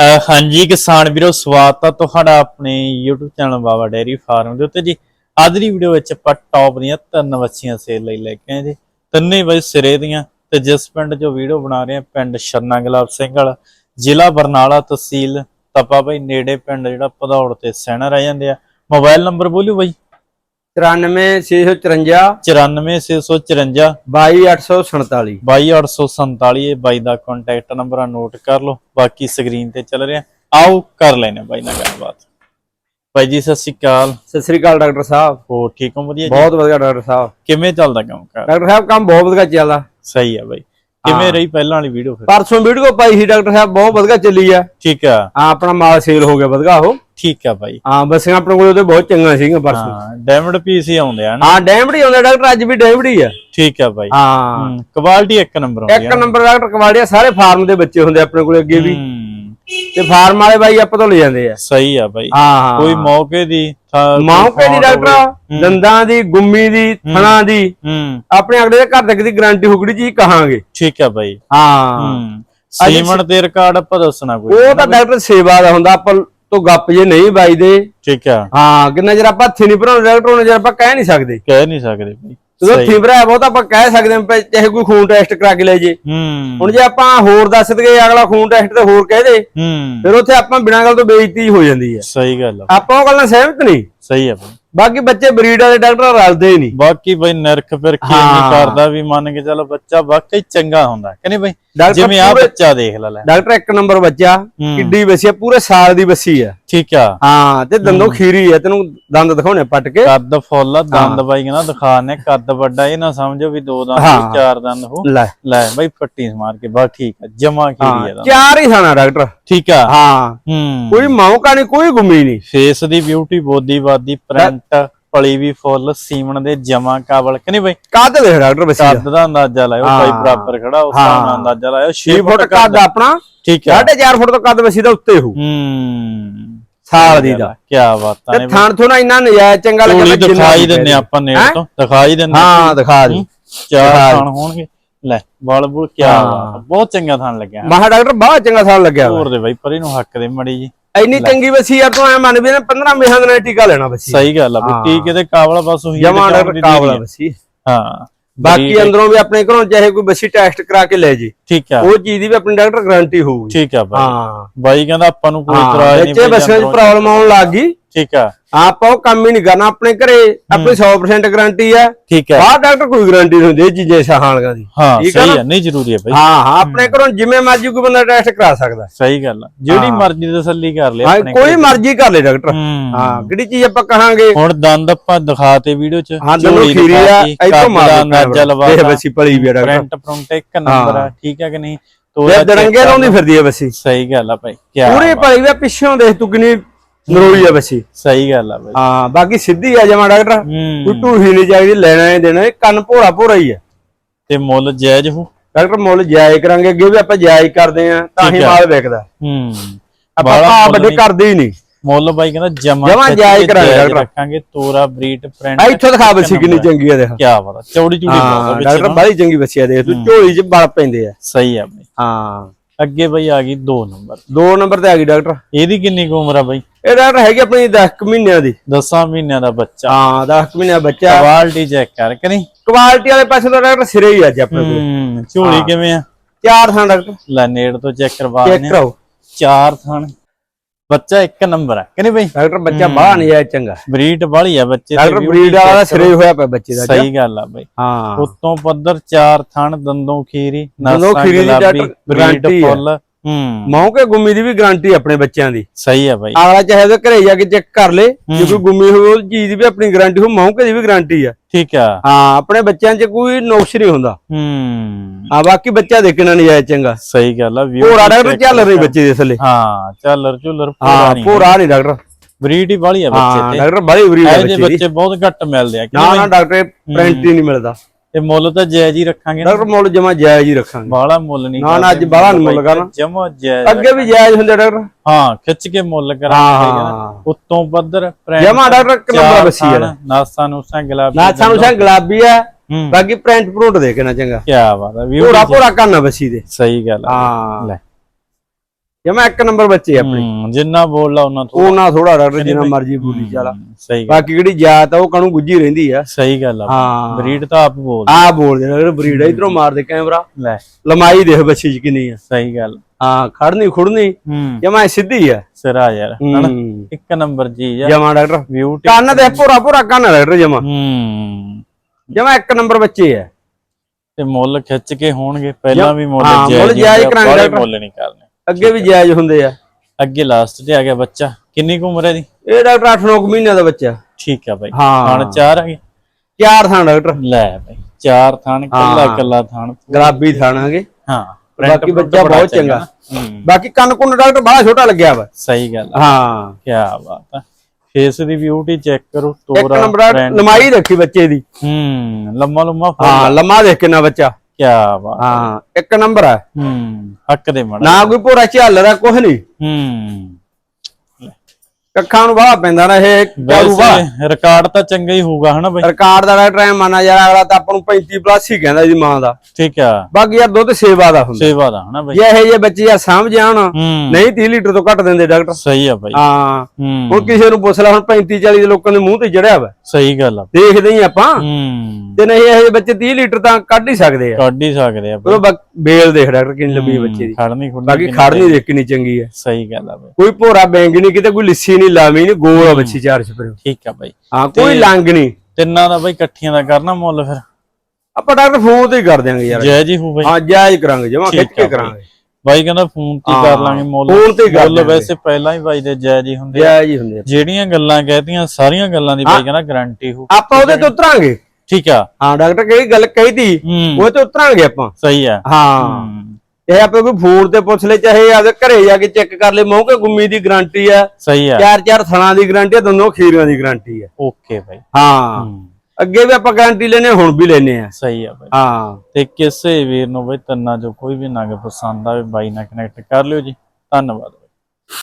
ਅਹ ਹਾਂਜੀ ਕਿਸਾਨ ਵੀਰੋ, ਸਵਾਗਤ ਆ ਤੁਹਾਡਾ ਆਪਣੇ YouTube channel Baba dairy farm ਦੇ ਉੱਤੇ ਜੀ। ਅੱਜ ਦੀ ਵੀਡੀਓ ਵਿੱਚ ਆਪਾਂ ਟੌਪ ਦੀਆਂ ਤਿੰਨ ਵੱਛੀਆਂ ਸੇਲ ਲਈ ਲੈ ਕੇ ਆਏ ਜੀ। ਤਿੰਨੇ ਹੀ ਬਈ ਸਿਰੇ ਦੀਆਂ ਤੇ ਜਿਸ ਪਿੰਡ ਜੋ ਵੀਡੀਓ ਬਣਾ ਰਹੇ ਆ ਪਿੰਡ ਸਰਨਾ ਗੁਲਾਬ ਸਿੰਘ ਵਾਲਾ। ਜ਼ਿਲ੍ਹਾ ਬਰਨਾਲਾ ਤਹਿਸੀਲ ਤਪਾ ਬਈ, ਨੇੜੇ ਪਿੰਡ ਜਿਹੜਾ ਭਦੌੜ ਤੇ ਸੈਣਾ ਰਹਿ ਜਾਂਦੇ ਆ। ਮੋਬਾਈਲ ਨੰਬਰ ਬੋਲਿਓ ਬਈ। 94654 94654 22847 22847 ਇਹ ਬਾਈ ਦਾ ਕੰਟੈਕਟ ਨੰਬਰ ਆ ਨੋਟ ਕਰ ਲਓ। ਬਾਕੀ ਸਕਰੀਨ ਤੇ ਚੱਲ ਰਿਹਾ। ਆਓ ਕਰ ਲੈਨੇ ਬਾਈ ਨਾਲ ਗੱਲਬਾਤ। ਬਾਈ ਜੀ ਸਤਿ ਸ਼੍ਰੀ ਅਕਾਲ। ਸਤਿ ਸ੍ਰੀ ਅਕਾਲ ਡਾਕਟਰ ਸਾਹਿਬ। ਹੋ ਠੀਕ ਹੋ? ਵਧੀਆ ਜੀ? ਬਹੁਤ ਵਧੀਆ ਡਾਕਟਰ ਸਾਹਿਬ। ਕਿਵੇਂ ਚੱਲਦਾ ਕੰਮ ਕਰ? ਡਾਕਟਰ ਸਾਹਿਬ ਕੰਮ ਬਹੁਤ ਵਧੀਆ ਚੱਲਦਾ। ਸਹੀ ਆ ਬਾਈ। ਕਿਵੇਂ ਰਹੀ ਪਹਿਲਾਂ ਵਾਲੀ ਵੀਡੀਓ ਫਿਰ? ਪਰਸੋਂ ਵੀਡੀਓ ਪਾਈ ਸੀ ਡਾਕਟਰ ਸਾਹਿਬ ਬਹੁਤ ਵਧੀਆ ਚੱਲੀ ਆ। ਠੀਕ ਆ। ਹਾਂ ਆਪਣਾ ਮਾਲ ਸੇਲ ਹੋ ਗਿਆ ਵਧੀਆ ਉਹ। ਠੀਕ ਆ ਬਾਈ। ਹਾਂ ਬੱਸਾਂ ਆਪਣੇ ਕੋਲ ਉਹਦੇ ਬਹੁਤ ਚੰਗਾ ਸੀਗੀਆਂ ਪਰਸੋਂ। ਹਾਂ ਡੈਮਡ ਪੀਸ ਹੀ ਆਉਂਦੇ ਆ ਹਾਂ ਡੈਮੜੀ ਆਉਂਦਾ ਡਾਕਟਰ ਅੱਜ ਵੀ ਡੈਮੜੀ ਆ। ਠੀਕ ਆ ਬਾਈ। ਹਾਂ। ਕੁਆਲਿਟੀ ਇੱਕ ਨੰਬਰ ਆਉਂਦੀ ਇੱਕ ਨੰਬਰ ਡਾਕਟਰ ਕਵਾੜੀਆ ਸਾਰੇ ਫਾਰਮ ਦੇ ਬੱਚੇ ਹੁੰਦੇ ਆਪਣੇ ਕੋਲ ਅੱਗੇ ਵੀ। ਹੂੰ। ਤੇ ਫਾਰਮ ਵਾਲੇ ਬਾਈ ਆਪਾਂ ਤੋਂ ਲੈ ਜਾਂਦੇ ਆ। ਸਹੀ ਆ ਬਾਈ। ਹਾਂ ਹਾਂ। ਕੋਈ ਮੌਕੇ ਦੀ ਮਾਉਕੇ ਦੀ ਡਾਕਟਰ ਦੰਦਾਂ ਦੀ ਗੁੰਮੀ ਦੀ ਥਣਾ ਦੀ ਆਪਣੇ ਅਗਲੇ ਦੇ ਘਰ ਤੱਕ ਦੀ ਗਾਰੰਟੀ ਹੁਕੜੀ ਜੀ ਕਹਾਂਗੇ। ਠੀਕ ਆ ਬਾਈ। ਹਾਂ। ਸੀਮਨ ਤੇ ਰਿਕਾਰਡ ਆਪਾਂ ਦੱਸਣਾ ਕੋਈ। ਉਹ ਤਾਂ ਡਾਕਟਰ ਸੇਵਾ ਦਾ ਹੁੰਦਾ ਆਪਾਂ ਤੋਂ ਗੱਪ ਜੇ ਨਹੀਂ ਵੱਜਦੇ। ਠੀਕ ਆ। ਹਾਂ ਕਿੰਨਾ ਚਿਰ ਆਪਾਂ ਹੱਥੀ ਨਹੀਂ ਭਰਾਉਂਦੇ ਡਾਕਟਰ ਉਹਨਾਂ ਚਿਰ ਆਪਾਂ ਕਹਿ ਨਹੀਂ ਸਕਦੇ। ਕਹਿ ਨਹੀਂ ਸਕਦੇ ਬਾਈ। ਜਦੋਂ ਹੱਥੀ ਭਰਾਇਆ ਬਹੁਤ ਆਪਾਂ ਕਹਿ ਸਕਦੇ ਹਾਂ ਚਾਹੇ ਕੋਈ ਖੂਨ ਟੈਸਟ ਕਰਾ ਕੇ ਲੈ ਜੇ। ਹੂੰ। ਹੁਣ ਜੇ ਆਪਾਂ ਹੋਰ ਦੱਸ ਦਈਏ ਅਗਲਾ ਖੂਨ ਟੈਸਟ ਤੇ ਹੋਰ ਕਹਿ ਦੇ ਹੂੰ। ਫਿਰ ਉੱਥੇ ਆਪਾਂ ਬਿਨਾਂ ਗੱਲ ਤੋਂ ਬੇਇੱਜ਼ਤੀ ਹੋ ਜਾਂਦੀ ਹੈ। ਸਹੀ ਗੱਲ ਆਪਾਂ ਉਹ ਗੱਲ ਨਾਲ ਸਹਿਮਤ ਨਹੀਂ। ਸਹੀ ਬਾਈ। ਬਾਕੀ ਬੱਚੇ ਬਰੀਡ ਵਾਲੇ ਡਾਕਟਰ ਰਲਦੇ ਨਹੀਂ। ਬਾਕੀ ਬਈ ਨਰਕ ਫਿਰ ਕੀ ਨਹੀਂ ਕਰਦਾ ਵੀ ਮੰਨ ਕੇ ਚੱਲ ਬੱਚਾ ਵਾਕਈ ਚੰਗਾ ਹੁੰਦਾ। ਕਿ ਨਹੀਂ ਬਈ? ਜਿਵੇਂ ਆ ਬੱਚਾ ਦੇਖ ਲੈ ਲੈ। ਡਾਕਟਰ ਇੱਕ ਨੰਬਰ ਬੱਚਾ ਕਿੱਡੀ ਬੱਸੀ ਆ ਪੂਰੇ ਸਾਲ ਦੀ ਬੱਸੀ ਆ। ਠੀਕ ਆ। ਹਾਂ ਤੇ ਦੰਦੋਂ ਖੀਰੀ ਆ ਤੈਨੂੰ ਦੰਦ ਦਿਖਾਉਣੇ ਪੱਟ ਕੇ। ਕੱਦ ਫੁੱਲ ਆ ਦੰਦ ਬਾਈ ਕਹਿੰਦਾ ਦਿਖਾਣੇ ਕੱਦ ਵੱਡਾ ਇਹ ਨਾ ਸਮਝੋ ਵੀ ਦੋ ਦੰਦ ਹਾਂ। ਚਾਰ ਦੰਦ ਹੋ ਲੈ। ਲੈ ਬਾਈ ਪੱਟੀ ਮਾਰ ਕੇ ਬਸ ਠੀਕ ਆ ਜਮਾ ਖੀਰੀ ਆ। ਚਾਰ ਹੀ ਖਾਣਾ ਡਾਕਟਰ। ਠੀਕ ਆ। ਹਾਂ। ਹੂੰ। ਕੋਈ ਮੌਕਾ ਨਹੀਂ ਕੋਈ ਗੁੰਮੀ ਨਹੀਂ। ਫੇਸ ਦੀ ਬਿਊਟੀ ਬੋਦੀ ਬਾਦੀ ਪ੍ਰਿੰਟ ਪਲੀ ਵੀ ਫੁੱਲ ਸੀਮਣ ਦੇ ਜਮਾ ਕਾਬਲ ਕਿ ਨਹੀਂ ਬਈ? ਕੱਦ ਦੇਖ ਡਾਕਟਰ ਬੱਸੀ ਕੱਦ ਦਾ ਅੰਦਾਜ਼ਾ ਲਾਇਓ ਬਾਈ ਹਾਂ। ਬਰਾਬਰ ਖੜਾ ਉਸ ਨਾਲ ਅੰਦਾਜ਼ਾ ਲਾਇਓ 6 6 ਫੁੱਟ ਕੱਦ ਆਪਣਾ ਠੀਕ ਆ। 4.5 ਫੁੱਟ ਤੋਂ ਕੱਦ ਬੱਸੀ ਦਾ ਉੱਤੇ ਹੋ ਹੂੰ। ਸਾਲ ਦੀ ਦਾ। ਕੀ ਬਾਤਾਂ ਨੇ ਥਾਣ ਥੋਣਾ ਇੰਨਾ ਨਜਾਇਜ਼ ਚੰਗਾ ਲੱਗਦਾ ਜਿੰਨਾ ਦਿਖਾਈ ਦਿੰਨੇ ਆਪਾਂ ਨੇੜ ਹੈਂ? ਤੋਂ ਦਿਖਾਈ ਦਿੰਨੇ ਹਾਂ ਦਿਖਾ ਦੇ ਚਾਰ ਥਣ ਹੋਣਗੇ। ਲੈ ਬਲ ਬੁਲ ਕੀ ਬਹੁਤ ਚੰਗਾ ਥਣ ਲੱਗਿਆ। ਮਹਾ ਡਾਕਟਰ ਬਹੁਤ ਚੰਗਾ ਸਾਲ ਲੱਗਿਆ। ਹੋਰ ਦੇ ਬਾਈ ਪਰੇ ਨੂੰ ਹੱਕ ਦੇ ਮੜੀ ਜੀ। ਇੰਨੀ ਚੰਗੀ ਬੱਸੀ ਆ ਤੂੰ ਐ ਮੰਨ ਵੀ ਨਾ 15 ਮਹੀਨਿਆਂ ਦਾ ਟੀਕਾ ਲੈਣਾ ਬੱਸੀ। ਸਹੀ ਗੱਲ ਆ ਵੀ ਟੀਕੇ ਦੇ ਕਾਬਲ ਬਸ ਉਹੀ ਜਮਾ ਤੇ ਕਾਬਲਾ। ਬੱਸੀ। ਹਾਂ ਬਾਕੀ ਅੰਦਰੋਂ ਵੀ ਆਪਣੇ ਘਰੋਂ ਚਾਹੇ ਕੋਈ ਬੱਸੀ ਟੈਸਟ ਕਰਾ ਕੇ ਲੈ ਜੇ ਠੀਕ ਆ। ਉਹ ਚੀਜ਼ ਦੀ ਵੀ ਆਪਣੀ ਡਾਕਟਰ ਗਾਰੰਟੀ ਹੋਊਗੀ। ਠੀਕ ਆ ਬਾਈ। ਹਾਂ। ਬਾਈ ਕਹਿੰਦਾ ਆਪਾਂ ਨੂੰ ਕੋਈ ਇਤਰਾਜ਼ ਨਹੀਂ ਬੱਚੇ ਬੱਸਾਂ 'ਚ। ਪ੍ਰੋਬਲਮ ਆਉਣ ਲੱਗ ਗਈ। ਠੀਕ ਆ। ਆਪਾਂ ਉਹ ਕੰਮ ਹੀ ਨਹੀਂ ਕਰਨਾ ਆਪਣੇ ਘਰੇ ਆਪਣੀ 100% ਗਾਰੰਟੀ ਆ। ਠੀਕ ਆ। ਬਾਹਰ ਡਾਕਟਰ ਕੋਈ ਗਾਰੰਟੀ ਨਹੀਂ ਹੁੰਦੀ ਇਹ ਚੀਜ਼ਾਂ ਸਹਾਲਗਾ ਦੀ। ਹਾਂ ਠੀਕ ਆ ਸਹੀ? ਆ ਨਹੀਂ ਜ਼ਰੂਰੀ ਆ ਬਾਈ। ਹਾਂ ਹਾਂ ਆਪਣੇ ਘਰੋਂ ਜਿਵੇਂ ਮਰਜ਼ੀ ਕੋਈ ਬੰਦਾ ਟੈਸਟ ਕਰਾ ਸਕਦਾ। ਸਹੀ ਗੱਲ ਆ। ਜਿਹੜੀ ਮਰਜ਼ੀ ਤਸੱਲੀ ਕਰ ਹਾਂ ਆਪਣੇ ਕੋਈ ਮਰਜ਼ੀ ਕਰ ਲੈ ਡਾਕਟਰ ਹੂੰ। ਹਾਂ ਕਿਹੜੀ ਚੀਜ਼ ਆਪਾਂ ਕਹਾਂਗੇ? ਹੁਣ ਦੰਦ ਆਪਾਂ ਦਿਖਾਤੇ ਵੀਡੀਓ ਚ। ਹਾਂ ਝੋਲੀ ਖੀਰੀ ਆ ਕੱਦ ਮਾਰ ਦਾ ਅੰਦਾਜ਼ਾ ਲਵਾ ਦੇਖ ਬੱਸੀ ਪਲੀ ਵੀ ਡਾਕਟਰ ਪ੍ਰਿੰਟ ਪ੍ਰਿੰਟ ਇੱਕ ਨੰਬਰ ਆ ਠੀਕ ਆ ਕਿ ਨਹੀਂ? ਇਹ ਦਰੰਗੇ ਲਾਉਂਦੀ ਫਿਰਦੀ ਆ ਬੱਸੀ ਸਹੀ ਗੱਲ ਆ ਭਾਈ ਕੀ ਪੂਰੀ ਪਲੀ ਵੀ ਪਿੱਛੋਂ ਦੇਖ ਤੂੰ ਕਿੰਨੀ ਨਰੋਈ ਆ ਬੱਸੀ। ਸਹੀ ਗੱਲ ਆ ਭਾਈ ਹਾਂ ਬਾਕੀ ਸਿੱਧੀ ਆ ਜਮਾ ਡਾਕਟਰ। ਕੋਈ ਢੂਹੀ ਨਹੀਂ ਚਾਹੀਦੀ ਲੈਣਾ ਹੈ ਦੇਣਾ ਹੈ, ਕੰਨ ਭੋਰਾ ਭੋਰਾ ਹੀ ਆ। ਤੇ ਮੁੱਲ ਜਾਇਜ਼ ਹੋ? ਡਾਕਟਰ ਮੁੱਲ ਜਾਇਜ਼ ਕਰਾਂਗੇ ਅੱਗੇ ਵੀ ਆਪਾਂ ਜਾਇਜ਼ ਕਰਦੇ ਆ ਤਾਂ ਹੀ। ਮਾਲ ਵਿਕਦਾ। ਹੂੰ। ਆਪਾਂ ਮੁੱਲ ਵੱਡੇ ਨਹੀਂ। ਕਰਦੇ ਹੀ ਨਹੀਂ। ਮੁੱਲ ਬਾਈ ਕਹਿੰਦਾ ਜਮਾ ਜਮਾਂ ਜਾਇਜ਼ ਕਰਾਂਗੇ ਡਾਕਟਰ। ਰੱਖਾਂਗੇ ਤੋਰਾ ਬਰੀਟ ਪ੍ਰਿੰਟ ਇੱਥੋਂ ਦਿਖਾ ਬੱਸੀ ਕਿੰਨੀ ਚੰਗੀ ਆ ਦੇਖ। ਕੀ ਬਾਤ ਚੌੜੀ ਚੂੜੀ ਬਹੁਤ ਡਾਕਟਰ। ਬੜੀ ਚੰਗੀ ਬੱਸੀ ਆ ਦੇਖ ਤੂੰ ਝੋਲੀ 'ਚ ਬਲ ਪੈਂਦੇ ਆ। ਸਹੀ ਆ ਬਾਈ। ਹਾਂ। ਅੱਗੇ ਬਾਈ ਆ ਗਈ 2 ਨੰਬਰ। ਦੋ ਨੰਬਰ ਤੇ ਆ ਗਈ ਡਾਕਟਰ। ਇਹਦੀ ਕਿੰਨੀ ਕੁ ਉਮਰ ਆ ਬਾਈ? ਇਹ ਡਾਕਟਰ ਹੈਗੀ ਆਪਣੀ 10 ਮਹੀਨਿਆਂ ਦੀ। 10 ਮਹੀਨਿਆਂ ਦਾ ਬੱਚਾ। ਹਾਂ 10 ਮਹੀਨਿਆਂ ਦਾ ਬੱਚਾ। ਕੁਆਲਿਟੀ ਚੈੱਕ ਕਰ ਕਿ ਨਹੀਂ? ਕੁਆਲਿਟੀ ਵਾਲੇ ਪਾਸੇ ਤਾਂ ਡਾਕਟਰ ਸਿਰੇ ਹੀ ਅੱਜ ਆਪਣੇ ਕੋਲ। ਝੋਲੀ ਕਿਵੇਂ ਆ? ਚਾਰ ਥਾਂ ਡਾਕਟਰ। ਲੈ ਨੇੜ ਤੋਂ ਚੈੱਕ ਕਰਵਾ ਚੈੱਕ ਦਿੰਦੇ ਆ। ਕਰਾਓ। ਚਾਰ ਥਣ ਬੱਚਾ ਇੱਕ ਨੰਬਰ ਆ ਕਿ ਨਹੀਂ ਬਈ? ਡਾਕਟਰ ਬੱਚਾ ਬਾਹਰ ਨਹੀਂ ਆਇਆ ਚੰਗਾ। ਬਰੀਡ ਵਾਲੀ ਆ ਬੱਚੇ ਡਾਕਟਰ ਬਰੀਡ ਵਾਲਾ ਸਿਰੇ ਹੋਇਆ ਪਿਆ ਬੱਚੇ ਦਾ ਸਹੀ ਗੱਲ ਆ ਬਈ। ਹਾਂ। ਉਤੋਂ ਪੱਧਰ ਚਾਰ ਥਣ ਦੰਦੋਂ ਖੀਰੀ ਦੰਦੋਂ ਖੀਰੀ ਦੀ ਡਾਕਟਰ। ਫੁੱਲ। ਹੂੰ। ਮੌਕੇ ਗੁੰਮੀ ਦੀ ਵੀ ਗਾਰੰਟੀ ਆਪਣੇ ਬੱਚਿਆਂ ਦੀ। ਸਹੀ ਆ ਬਾਈ। ਅਗਲਾ ਚਾਹੇ ਉਹਦੇ ਘਰੇ ਜਾ ਕੇ ਚੈੱਕ ਕਰ ਲੇ ਜੇ ਕੋਈ ਗੁੰਮੀ ਹੋਵੇ ਉਹ ਚੀਜ਼ ਦੀ ਵੀ ਆਪਣੀ ਗਾਰੰਟੀ ਹੋ ਮੌਕੇ ਦੀ ਵੀ ਗਾਰੰਟੀ ਆ। ਠੀਕ ਆ। ਹਾਂ ਆਪਣੇ ਬੱਚਿਆਂ 'ਚ ਕੋਈ ਨੁਕਸ ਨਹੀਂ ਹੁੰਦਾ। ਹੂੰ। ਹਾਂ ਬਾਕੀ ਬੱਚਾ ਦੇਖਣਾ ਨਹੀਂ ਆਇਆ ਚੰਗਾ। ਸਹੀ ਗੱਲ ਆ ਵੀ ਪੂਰਾ ਡਾਕਟਰ ਚੱਲ ਰਹੀ ਬੱਚੇ। ਦੇ ਥੱਲੇ। ਹਾਂ ਚੱਲਰ ਝੁੱਲਰ ਪੂਰਾ ਹਾਂ ਨਹੀਂ ਪੂਰਾ ਨਹੀਂ ਡਾਕਟਰ। ਬਰੀਡ ਹੀ ਵਾਲੀ ਆ ਹਾਂ ਬੱਚੇ ਡਾਕਟਰ ਬੜੀ ਤੇ ਇਹ ਜੇ ਬੱਚੇ ਦੀ। ਬੱਚੇ ਬਹੁਤ ਘੱਟ ਮਿਲਦੇ ਆ। ਨਾ ਨਾ ਡਾਕਟਰ ਪ੍ਰਿੰਟ ਹੀ ਨਹੀਂ ਮਿਲਦਾ। ਤੇ ਮੁੱਲ ਤਾਂ ਜਾਇਜ਼ ਹੀ ਰੱਖਾਂਗੇ ਨਾ। ਡਾਕਟਰ ਮੁੱਲ ਜਮਾ ਜਾਇਜ਼ ਹੀ ਰੱਖਾਂਗੇ। ਬਾਹਲਾ ਮੁੱਲ ਨਹੀਂ ਨਾ, ਨਾ, ਅੱਜ ਬਾਹਲਾ ਨੀ ਮੁੱਲ ਕਰਨਾ। ਜਮਾ ਜਾਇਜ਼ ਅੱਗੇ ਵੀ ਜਾਇਜ਼ ਹੁੰਦੇ ਡਾਕਟਰ। ਹਾਂ ਖਿੱਚ ਕੇ ਮੁੱਲ ਹਾਂ ਕਰਾਂਗੇ ਹਾਂ। ਉੱਤੋਂ ਪੱਧਰ ਪ੍ਰਿੰਟ ਜਮਾ ਡਾਕਟਰ ਇੱਕ ਨੰਬਰ ਬੱਸੀ ਆ ਨਾਸਾਂ ਨੂਸਾਂ ਗੁਲਾਬੀ ਨਾ ਸਾਨੂੰ ਸਾਂ ਗੁਲਾਬੀ ਆ। ਹੂੰ। ਬਾਕੀ ਪ੍ਰਿੰਟ ਪ੍ਰੂਟ ਦੇਖਣਾ ਚੰਗਾ। ਕੀ ਬਾਤ ਆ ਵੀ ਪੂਰਾ ਪੂਰਾ ਕੰਨ ਬੱਸੀ ਦੇ। ਸਹੀ ਗੱਲ ਆ। ਹਾਂ। ਲੈ। ਜਮਾ ਇੱਕ ਨੰਬਰ ਬੱਚੇ ਆ ਆਪਣੇ। ਹੂੰ ਜਿੰਨਾ ਬੋਲ ਲਾ ਉਹਨਾਂ ਤੋਂ। ਉਹ ਨਾ ਥੋੜਾ ਡਾਕਟਰ ਜਿੰਨਾ ਮਰਜ਼ੀ ਬੋਲੀ ਚੱਲ ਸਹੀ ਗੱਲ। ਬਾਕੀ ਜਿਹੜੀ ਜਾਤ ਆ ਉਹ ਕਣੂ ਗੁੱਜੀ ਰਹਿੰਦੀ ਆ। ਸਹੀ ਗੱਲ ਆ। ਹਾਂ। ਬਰੀਡ ਤਾਂ ਆਪ ਬੋਲ ਆ ਬੋਲਦੇ ਨੇ ਬਰੀਡ ਇਧਰੋਂ ਮਾਰਦੇ ਕੈਮਰਾ। ਲੈ। ਲੰਮਾਈ ਦੇਖ ਬੱਚੀ ਚ ਕਿੰਨੀ ਆ। ਸਹੀ ਗੱਲ। ਹਾਂ ਖੜਨੀ ਖੁੜਨੀ ਹੂੰ। ਜਮਾ ਸਿੱਧੀ ਆ। ਸਿਰਾ ਯਾਰ ਹੂੰ। ਇੱਕ ਨੰਬਰ ਚੀਜ਼ ਆ। ਜਮਾ ਡਾਕਟਰ। ਬਿਊਟੀ ਕੰਨ ਦੇ ਪੂਰਾ ਪੂਰਾ ਕੰਨ ਆ ਡਾਕਟਰ ਜਮਾ। ਹੂੰ। ਜਮਾ ਇੱਕ ਨੰਬਰ ਬੱਚੇ ਆ। ਤੇ ਮੁੱਲ ਖਿੱਚ ਕੇ ਹੋਣਗੇ। ਪਹਿਲਾਂ ਵੀ ਮੁੱਲ ਹਾਂ, ਮੁੱਲ ਜਾਇਜ਼ ਆ, ਕਰਾਂਗੇ। ਮੁੱਲ ਨਹੀਂ ਕਰਨੇ। ਅੱਗੇ ਵੀ ਜਾਇਜ਼ ਹੁੰਦੇ ਆ। ਅੱਗੇ ਲਾਸਟ ਤੇ ਆ ਗਿਆ ਬੱਚਾ। ਕਿੰਨੀ ਕੁ ਉਮਰ ਹੈ ਦੀ ਇਹ ਡਾਕਟਰ 8-9 ਮਹੀਨਿਆਂ ਦਾ ਬੱਚਾ। ਠੀਕ ਆ ਬਾਈ। ਹਾਂ। ਥਣ ਚਾਰ ਆ ਗਏ? ਚਾਰ ਥਾਂ ਡਾਕਟਰ। ਲੈ ਬਾਈ ਚਾਰ ਥਣ ਕੱਲਾ। ਕੱਲਾ ਥਣ ਗੁਲਾਬੀ ਥਾਣਾਗੇ ਹਾਂ ਬਾਕੀ ਬੱਚਾ ਬਹੁਤ ਚੰਗਾ। ਬਾਕੀ ਕੰਨ ਕੁੰਨ ਡਾਕਟਰ ਬੜਾ ਛੋਟਾ ਲੱਗਿਆ ਵਾ। ਸਹੀ ਗੱਲ ਹਾਂ। ਕੀ ਬਾਤ ਆ। ਫੇਸ ਦੀ ਬਿਊਟੀ ਚੈੱਕ ਕਰੋ ਇੱਕ ਤੋਰਾ ਨੰਬਰ ਆ, ਲੰਮਾਈ ਦੇਖੀ ਬੱਚੇ ਦੀ। ਹੂੰ ਲੰਮਾ ਲੰਮਾ ਹਾਂ ਲੰਮਾ ਦੇਖ ਕਿੰਨਾ ਬੱਚਾ। ਕੀ ਬਾਤ ਹਾਂ। ਇੱਕ ਨੰਬਰ ਆ ਹੂੰ ਹੱਕ ਦੇ ਮੜਾ ਨਾ ਕੋਈ ਭੋਰਾ ਝੱਲ ਦਾ ਕੁਛ ਨਹੀਂ। ਹੂੰ। ਕੱਖਾਂ ਨੂੰ ਵਾਹ ਪੈਂਦਾ ਨਾ ਇਹ ਝਾੜੂ ਵਾਹ। ਵੈਸੇ ਰਿਕਾਰਡ ਤਾਂ ਚੰਗਾ ਹੀ ਹੋਊਗਾ ਹਨਾ ਬਾਈ? ਰਿਕਾਰਡ ਦਾ ਡਾਕਟਰ ਐ ਮੰਨਾ ਯਾਰ ਅਗਲਾ ਤਾਂ ਆਪਾਂ ਨੂੰ 35 ਪਲੱਸ ਹੀ ਕਹਿੰਦਾ ਜੀ ਮਾਂ ਦਾ। ਠੀਕ ਆ। ਬਾਕੀ ਯਾਰ ਦੁੱਧ ਸੇਵਾ ਦਾ ਹੁੰਦਾ। ਸੇਵਾ ਦਾ ਹਨਾ ਬਾਈ? ਜੇ ਇਹ ਜੇ ਬੱਚੇ ਆ ਸਮਝ ਆਉਣ ਹੂੰ। ਨਹੀਂ 30 ਲੀਟਰ ਤੋਂ ਘੱਟ ਦਿੰਦੇ ਡਾਕਟਰ। ਸਹੀ ਆ ਬਾਈ। ਹਾਂ। ਹੂੰ। ਹੁਣ ਕਿਸੇ ਨੂੰ ਪੁੱਛ ਲੈ ਹੁਣ 35 40 ਦੇ ਲੋਕਾਂ ਦੇ ਮੂੰਹ ਤੇ ਜੜਿਆ ਵਾ। ਸਹੀ ਗੱਲ ਆ। ਦੇਖਦੇ ਹੀ ਆਪਾਂ। ਹੂੰ। ਤੇ ਨਹੀਂ ਇਹ ਬੱਚੇ 30 ਲੀਟਰ ਤਾਂ ਕੱਢ ਹੀ ਸਕਦੇ ਆ। ਕੱਢ ਹੀ ਸਕਦੇ ਆ। ਉਹ ਬੇਲ ਦੇਖ ਡਾਕਟਰ ਕਿੰਨੀ ਲੰਬੀ ਹੈ ਬੱਚੇ ਦੀ। ਖੜਨੀ ਖੁੜਨੀ ਬਾਕੀ ਖੜ ਨਹੀਂ ਦੇਖ ਕਿੰਨੀ ਚੰਗੀ ਹੈ ਸਹੀ ਗੱਲ ਆ ਬਾਈ। ਕੋਈ ਭੋਰਾ ਬੈਂਗ ਨਹੀਂ ਕਿਤੇ ਕੋਈ ਲਿੱਸੀ ਨਹੀਂ ਲਾਵੀ ਨਹੀਂ ਗੋਲ ਆ ਬੱਚੀ ਚਾਰ ਛਪਰੇ। ਠੀਕ ਆ ਬਾਈ। ਹਾਂ ਕੋਈ ਲੰਗ ਨਹੀਂ ਤਿੰਨਾਂ ਦਾ ਬਾਈ ਇਕੱਠੀਆਂ ਦਾ ਕਰਨਾ ਮੁੱਲ ਫਿਰ। ਆਪਾਂ ਡਾਕਟਰ ਫੋਨ ਤੇ ਹੀ ਕਰ ਦਿਆਂਗੇ ਯਾਰ। ਜੈ ਜੀ ਹੋ ਬਾਈ। ਹਾਂ ਜਾਇਜ਼ ਕਰਾਂਗੇ ਜਮਾ ਖਿੱਚ ਕੇ ਕਰਾਂਗੇ। ਬਾਈ ਕਹਿੰਦਾ ਫੋਨ ਤੇ ਹੀ ਕਰ ਲਾਂਗੇ ਮੁੱਲ। ਫੋਨ ਤੇ ਹੀ ਕਰ ਮੁੱਲ। ਵੈਸੇ ਪਹਿਲਾਂ ਹੀ ਬਾਈ ਦੇ ਜੈ ਜੀ ਹੁੰਦੇ ਆ। ਜਾਇਜ਼ ਹੀ ਹੁੰਦੇ ਆ। ਜਿਹੜੀਆਂ ਗੱਲਾਂ ਕਹਿਤੀਆਂ ਸਾਰੀਆਂ ਗੱਲਾਂ ਦੀ ਬਾਈ ਕਹਿੰਦਾ ਗਾਰੰਟੀ ਹੋ ਆਪਾਂ ਉਹਦੇ ਤੋਂ ਉਤਰਾਂਗੇ। ਠੀਕ ਆ। ਹਾਂ ਡਾਕਟਰ ਕਿਹੜੀ ਗੱਲ ਕਹੀ ਤੀ ਹੂੰ। ਉਹ ਤੇ ਉਤਰਾਂਗੇ ਆਪਾਂ। ਸਹੀ ਆ। ਹਾਂ। ਹੂੰ, ਇਹ ਆਪੇ ਕੋਈ ਫੋਨ ਤੇ ਪੁੱਛ ਲੈ ਚਾਹੇ ਆਦੇ ਘਰੇ ਜਾ ਕੇ ਚੈੱਕ ਕਰ ਲੈ ਮੌਕੇ ਗੁੰਮੀ ਦੀ ਗਾਰੰਟੀ ਆ। ਸਹੀ ਆ। ਚਾਰ ਚਾਰ ਥਣਾ ਦੀ ਗਾਰੰਟੀ ਆ ਦੋਨੋਂ ਖੀਰਾਂ ਦੀ ਗਾਰੰਟੀ ਆ। ਓਕੇ ਬਾਈ। ਹਾਂ। ਹੂੰ, ਅੱਗੇ ਵੀ ਆਪਾਂ ਗਾਰੰਟੀ ਲੈਨੇ ਹੁਣ ਵੀ ਲੈਨੇ ਆ। ਸਹੀ ਆ ਬਾਈ। ਹਾਂ। ਤੇ ਕਿਸੇ ਵੀਰ ਨੂੰ ਬਈ ਤੰਨਾ ਜੋ ਕੋਈ ਵੀ ਨਗ ਪਸੰਦ ਆਵੇ ਬਾਈ ਨਾਲ ਕਨੈਕਟ ਕਰ ਲਿਓ ਜੀ। ਧੰਨਵਾਦ।